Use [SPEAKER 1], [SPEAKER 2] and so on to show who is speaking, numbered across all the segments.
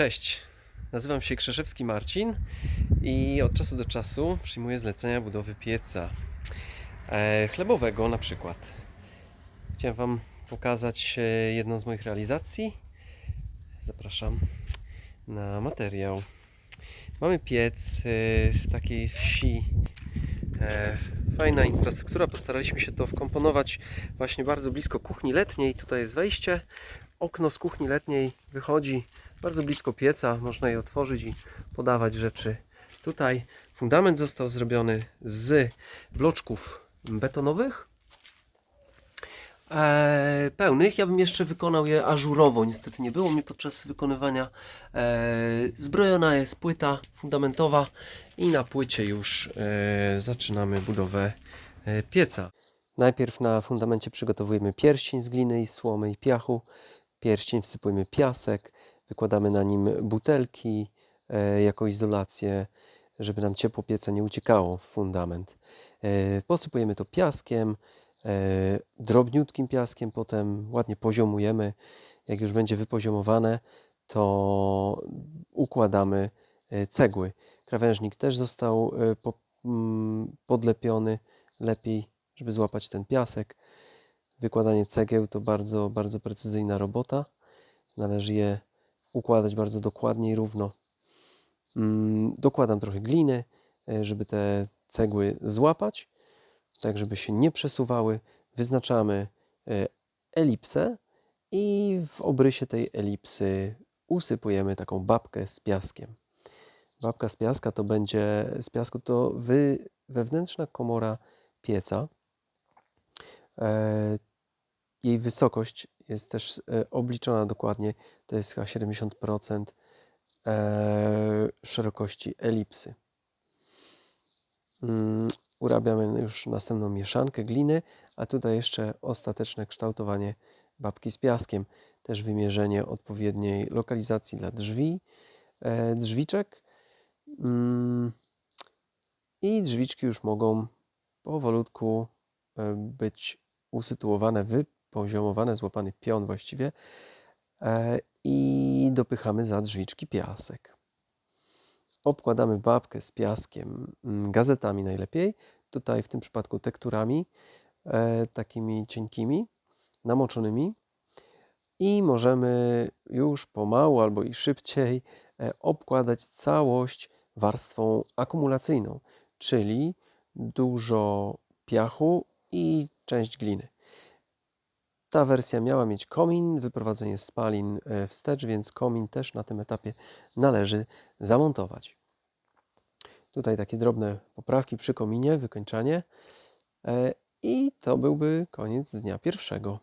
[SPEAKER 1] Cześć, nazywam się Krzeszewski Marcin i od czasu do czasu przyjmuję zlecenia budowy pieca e, chlebowego na przykład. Chciałem Wam pokazać e, jedną z moich realizacji. Zapraszam na materiał. Mamy piec e, w takiej wsi. Fajna infrastruktura. Postaraliśmy się to wkomponować właśnie bardzo blisko kuchni letniej. Tutaj jest wejście. Okno z kuchni letniej wychodzi bardzo blisko pieca. Można je otworzyć i podawać rzeczy. Tutaj fundament został zrobiony z bloczków betonowych. E, pełnych. Ja bym jeszcze wykonał je ażurowo. Niestety nie było mi podczas wykonywania. E, zbrojona jest płyta fundamentowa i na płycie już e, zaczynamy budowę pieca. Najpierw na fundamencie przygotowujemy pierścień z gliny i słomy i piachu. Pierścień wsypujemy piasek, wykładamy na nim butelki e, jako izolację, żeby nam ciepło pieca nie uciekało w fundament. E, posypujemy to piaskiem, e, drobniutkim piaskiem, potem ładnie poziomujemy. Jak już będzie wypoziomowane, to układamy cegły. Krawężnik też został mm, podlepiony lepiej, żeby złapać ten piasek. Wykładanie cegieł to bardzo, bardzo precyzyjna robota. Należy je układać bardzo dokładnie i równo. Mm, Dokładam trochę gliny, e, żeby te cegły złapać, tak żeby się nie przesuwały. Wyznaczamy e, elipsę i w obrysie tej elipsy usypujemy taką babkę z piaskiem. Babka z piaska to będzie z piasku to wy, wewnętrzna komora pieca. E, jej wysokość jest też e, obliczona dokładnie, to jest chyba 70% e, szerokości elipsy. Mm, Urabiamy już następną mieszankę gliny, a tutaj jeszcze ostateczne kształtowanie babki z piaskiem. Też wymierzenie odpowiedniej lokalizacji dla drzwi, e, drzwiczek. Mm, I drzwiczki już mogą powolutku być usytuowane, wypoziomowane, złapany pion właściwie e, i dopychamy za drzwiczki piasek. Obkładamy babkę z piaskiem, mm, gazetami najlepiej, tutaj w tym przypadku tekturami, e, takimi cienkimi, namoczonymi i możemy już pomału albo i szybciej e, obkładać całość warstwą akumulacyjną, czyli dużo piachu i część gliny. Ta wersja miała mieć komin, wyprowadzenie spalin e, wstecz, więc komin też na tym etapie należy zamontować. Tutaj takie drobne poprawki przy kominie, wykończanie. E, I to byłby koniec dnia pierwszego.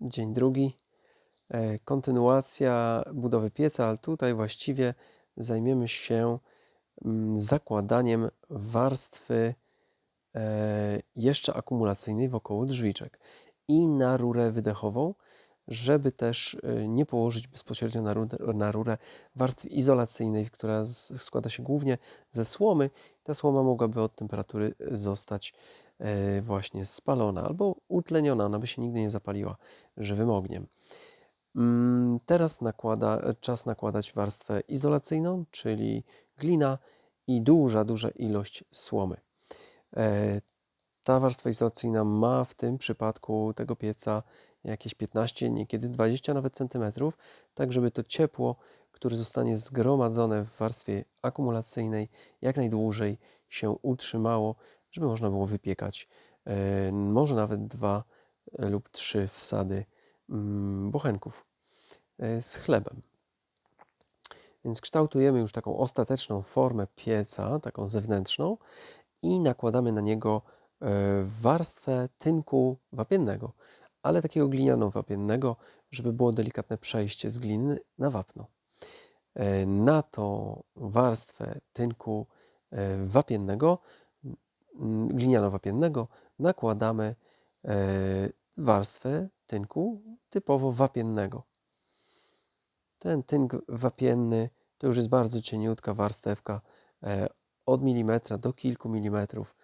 [SPEAKER 1] Dzień drugi. E, Kontynuacja budowy pieca, ale tutaj właściwie zajmiemy się zakładaniem warstwy e, jeszcze akumulacyjnej wokoło drzwiczek i na rurę wydechową, żeby też e, nie położyć bezpośrednio na rurę, na rurę warstwy izolacyjnej, która składa się głównie ze słomy. Ta słoma mogłaby od temperatury zostać e, właśnie spalona albo utleniona, ona by się nigdy nie zapaliła żywym ogniem. Mm, Teraz nakłada, czas nakładać warstwę izolacyjną, czyli glina i duża, duża ilość słomy. E, Ta warstwa izolacyjna ma w tym przypadku tego pieca jakieś 15, niekiedy 20 nawet centymetrów, tak żeby to ciepło, które zostanie zgromadzone w warstwie akumulacyjnej, jak najdłużej się utrzymało, żeby można było wypiekać e, może nawet dwa e, lub trzy wsady bochenków e, z chlebem. Więc kształtujemy już taką ostateczną formę pieca, taką zewnętrzną i nakładamy na niego e, warstwę tynku wapiennego, ale takiego gliniano-wapiennego, żeby było delikatne przejście z gliny na wapno. E, Na tą warstwę tynku wapiennego, mm, gliniano-wapiennego nakładamy warstwę tynku typowo wapiennego. Ten tynk wapienny to już jest bardzo cieniutka warstewka e, od milimetra do kilku milimetrów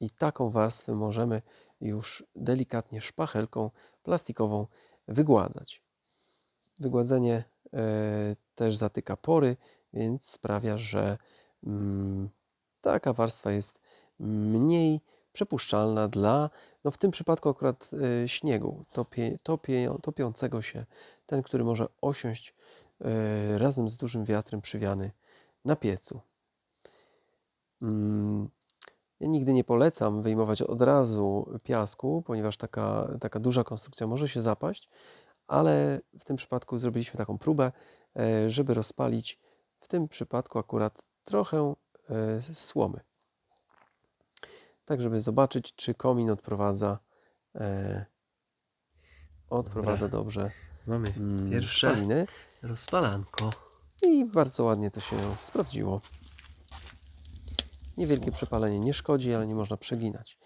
[SPEAKER 1] i taką warstwę możemy
[SPEAKER 2] już delikatnie szpachelką plastikową wygładzać. Wygładzenie e, też zatyka pory, więc sprawia, że mm, taka warstwa jest mniej przepuszczalna dla, no w tym przypadku akurat e, śniegu topie, topie, topiącego się, ten, który może osiąść e, razem z dużym wiatrem przywiany na piecu. Mm, Ja nigdy nie polecam wyjmować od razu piasku, ponieważ taka, taka duża konstrukcja może się zapaść, ale w tym przypadku zrobiliśmy taką próbę, e, żeby rozpalić w tym przypadku akurat trochę słomy. Tak, żeby zobaczyć, czy komin odprowadza, e, odprowadza dobrze
[SPEAKER 1] Mamy
[SPEAKER 2] mm,
[SPEAKER 1] pierwsze
[SPEAKER 2] spaliny
[SPEAKER 1] rozpalanko.
[SPEAKER 2] i bardzo ładnie to się sprawdziło. Niewielkie przepalenie nie szkodzi, ale nie można przeginać.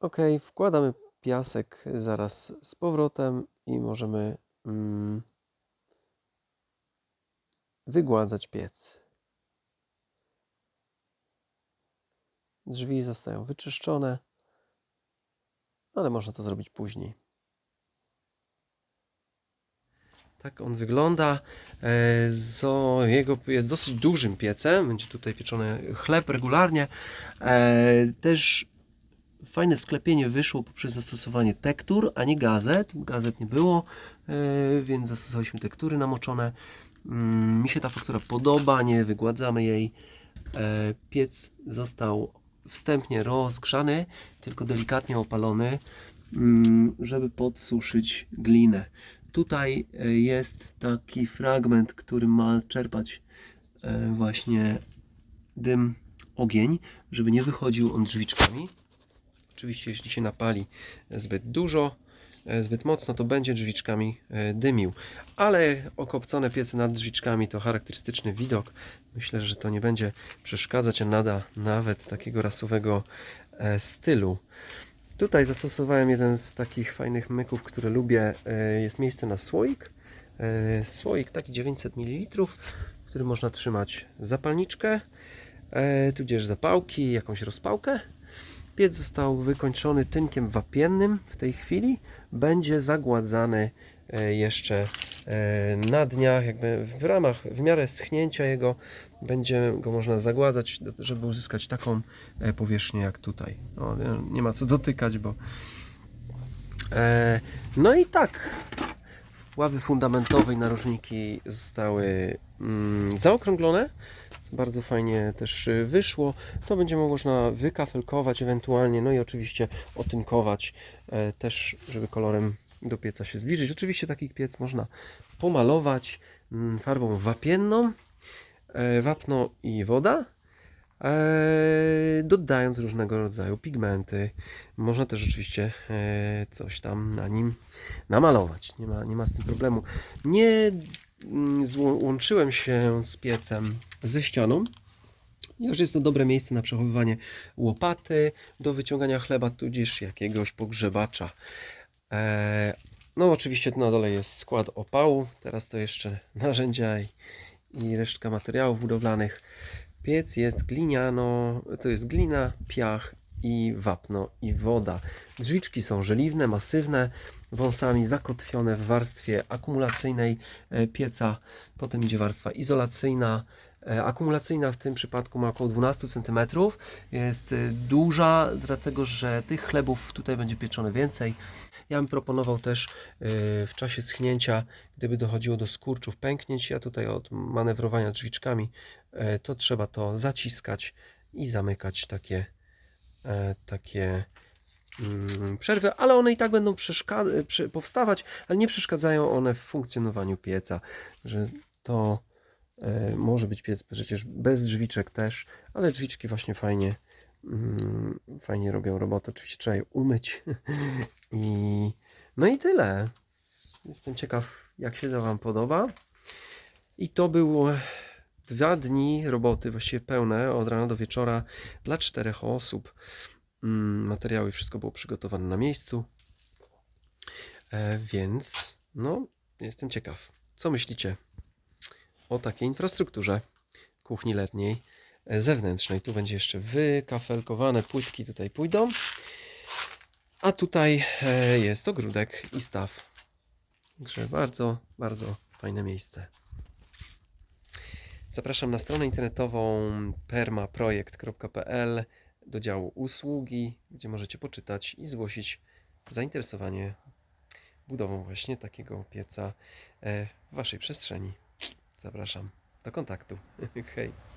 [SPEAKER 2] Ok, wkładamy piasek zaraz z powrotem i możemy mm, wygładzać piec. Drzwi zostają wyczyszczone, ale można to zrobić później.
[SPEAKER 1] Tak on wygląda. E, zo, jego jest dosyć dużym piecem. Będzie tutaj pieczony chleb regularnie. E, też fajne sklepienie wyszło poprzez zastosowanie tektur, a nie gazet. Gazet nie było, e, więc zastosowaliśmy tektury namoczone. Mm, Mi się ta faktura podoba, nie wygładzamy jej. Piec został wstępnie rozgrzany, tylko delikatnie opalony, mm, żeby podsuszyć glinę. Tutaj e, jest taki fragment, który ma czerpać e, właśnie dym, ogień, żeby nie wychodził on drzwiczkami. Oczywiście, jeśli się napali zbyt dużo, zbyt mocno, to będzie drzwiczkami e, dymił. Ale okopcone piece nad drzwiczkami to charakterystyczny widok. Myślę, że to nie będzie przeszkadzać, a nada nawet takiego rasowego e, stylu. Tutaj zastosowałem jeden z takich fajnych myków, które lubię. E, Jest miejsce na słoik. E, Słoik taki 900 ml, w którym można trzymać zapalniczkę, e, tudzież zapałki, jakąś rozpałkę. Piec został wykończony tynkiem wapiennym w tej chwili. Będzie zagładzany e, jeszcze e, na dniach, jakby w ramach, w miarę schnięcia jego, będzie go można zagładzać, żeby uzyskać taką e, powierzchnię jak tutaj. O, nie- ma co dotykać, bo. No i tak. Ławy fundamentowe i narożniki zostały mm, zaokrąglone. Bardzo fajnie też y, wyszło. To będzie można wykafelkować ewentualnie, no i oczywiście otynkować e, też, żeby kolorem do pieca się zbliżyć. Oczywiście taki piec można pomalować mm, farbą wapienną, e, wapno i woda, dodając różnego rodzaju pigmenty. Można też oczywiście e, coś tam na nim namalować. Nie ma, nie ma z tym problemu. Nie mm, złączyłem się z piecem ze ścianą. Ponieważ jest to dobre miejsce na przechowywanie łopaty do wyciągania chleba, tudzież jakiegoś pogrzebacza. E, no, oczywiście na dole jest skład opału. Teraz to jeszcze narzędzia i, i resztka materiałów budowlanych. Piec jest gliniano, to jest glina, piach i wapno i woda. Drzwiczki są żeliwne, masywne, wąsami zakotwione w warstwie akumulacyjnej e, pieca. Potem idzie warstwa izolacyjna. E, Akumulacyjna w tym przypadku ma około 12 cm. Jest e, duża, dlatego że tych chlebów tutaj będzie pieczone więcej. Ja bym proponował też e, w czasie schnięcia, gdyby dochodziło do skurczów, pęknięć, ja tutaj od manewrowania drzwiczkami, e, to trzeba to zaciskać i zamykać takie, e, takie mm, przerwy, ale one i tak będą powstawać, ale nie przeszkadzają one w funkcjonowaniu pieca, że to e, może być piec przecież bez drzwiczek też, ale drzwiczki właśnie fajnie, fajnie robią robotę. Oczywiście trzeba je umyć i no i tyle. Jestem ciekaw, jak się to Wam podoba. I to było dwa dni roboty, właściwie pełne, od rana do wieczora dla czterech osób. Mm, Materiały, wszystko było przygotowane na miejscu. E, więc, no, jestem ciekaw. Co myślicie o takiej infrastrukturze kuchni letniej? Zewnętrznej. Tu będzie jeszcze wykafelkowane płytki, tutaj pójdą. A tutaj e, jest ogródek i staw. Także bardzo, bardzo fajne miejsce. Zapraszam na stronę internetową permaprojekt.pl do działu usługi, gdzie możecie poczytać i zgłosić zainteresowanie budową właśnie takiego pieca e, w Waszej przestrzeni. Zapraszam do kontaktu. Hej.